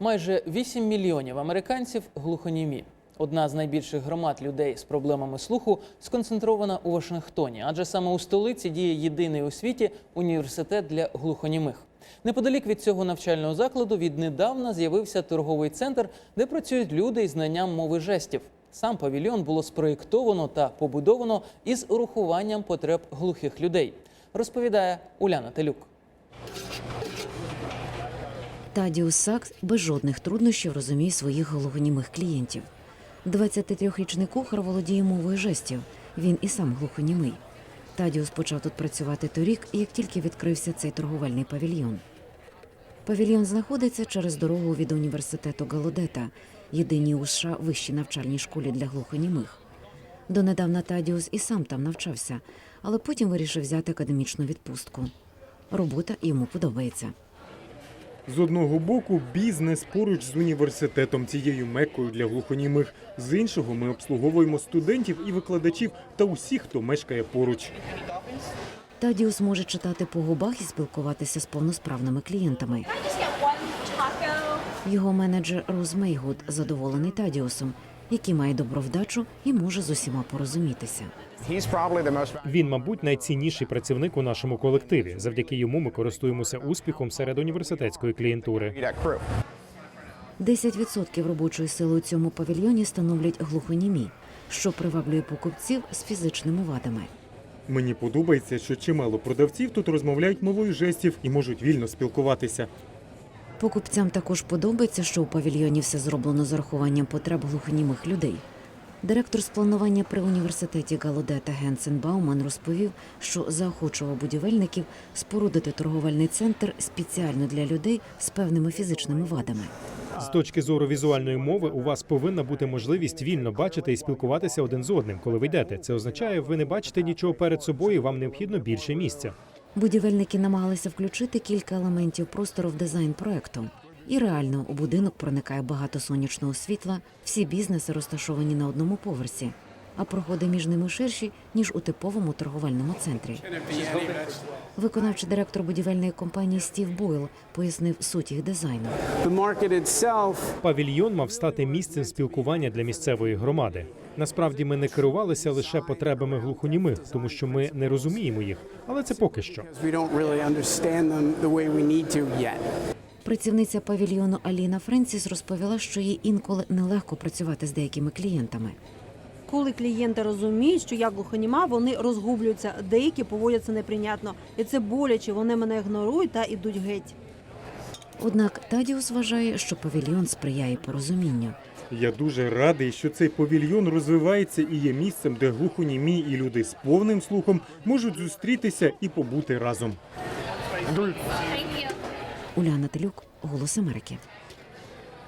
Майже 8 мільйонів американців глухонімі. Одна з найбільших громад людей з проблемами слуху сконцентрована у Вашингтоні, адже саме у столиці діє єдиний у світі університет для глухонімих. Неподалік від цього навчального закладу віднедавна з'явився торговий центр, де працюють люди із знанням мови жестів. Сам павільйон було спроєктовано та побудовано із урахуванням потреб глухих людей, розповідає Уляна Телюк. Тадіус Сакс без жодних труднощів розуміє своїх глухонімих клієнтів. 23-річний кухар володіє мовою жестів. Він і сам глухонімий. Тадіус почав тут працювати торік, як тільки відкрився цей торговельний павільйон. Павільйон знаходиться через дорогу від університету Галодета, єдиній у США вищій навчальній школі для глухонімих. Донедавна Тадіус і сам там навчався, але потім вирішив взяти академічну відпустку. Робота йому подобається. З одного боку, бізнес поруч з університетом, цією меккою для глухонімих. З іншого, ми обслуговуємо студентів і викладачів та усіх, хто мешкає поруч. Тадіус може читати по губах і спілкуватися з повносправними клієнтами. Його менеджер Роз Мейгуд задоволений Тадіусом, який має добру вдачу і може з усіма порозумітися. Він, мабуть, найцінніший працівник у нашому колективі. Завдяки йому ми користуємося успіхом серед університетської клієнтури. valued at 10% робочої сили у цьому павільйоні становлять глухонімі, що приваблює покупців з фізичними вадами. Мені подобається, що чимало продавців тут розмовляють мовою жестів і можуть вільно спілкуватися. Покупцям також подобається, що у павільйоні все зроблено з урахуванням потреб глухонімих людей. Директор з планування при університеті Галодета Генсен Бауман розповів, що заохочував будівельників спорудити торговельний центр спеціально для людей з певними фізичними вадами. З точки зору візуальної мови, у вас повинна бути можливість вільно бачити і спілкуватися один з одним, коли ви йдете. Це означає, ви не бачите нічого перед собою, вам необхідно більше місця. Будівельники намагалися включити кілька елементів простору в дизайн проекту. І реально у будинок проникає багато сонячного світла. Всі бізнеси розташовані на одному поверсі, а проходи між ними ширші ніж у типовому торговельному центрі. Виконавчий директор будівельної компанії Стів Бойл пояснив суть їх дизайну. Павільйон мав стати місцем спілкування для місцевої громади. Насправді ми не керувалися лише потребами глухонімих, тому що ми не розуміємо їх, але це поки що. Працівниця павільйону Аліна Френсіс розповіла, що їй інколи нелегко працювати з деякими клієнтами. Коли клієнти розуміють, що я глухоніма, вони розгублюються, деякі поводяться неприйнятно, і це боляче. Вони мене ігнорують та ідуть геть. Однак Тадіус вважає, що павільйон сприяє порозумінню. Я дуже радий, що цей павільйон розвивається і є місцем, де глухонімі і люди з повним слухом можуть зустрітися і побути разом. Уляна Телюк, Голос Америки.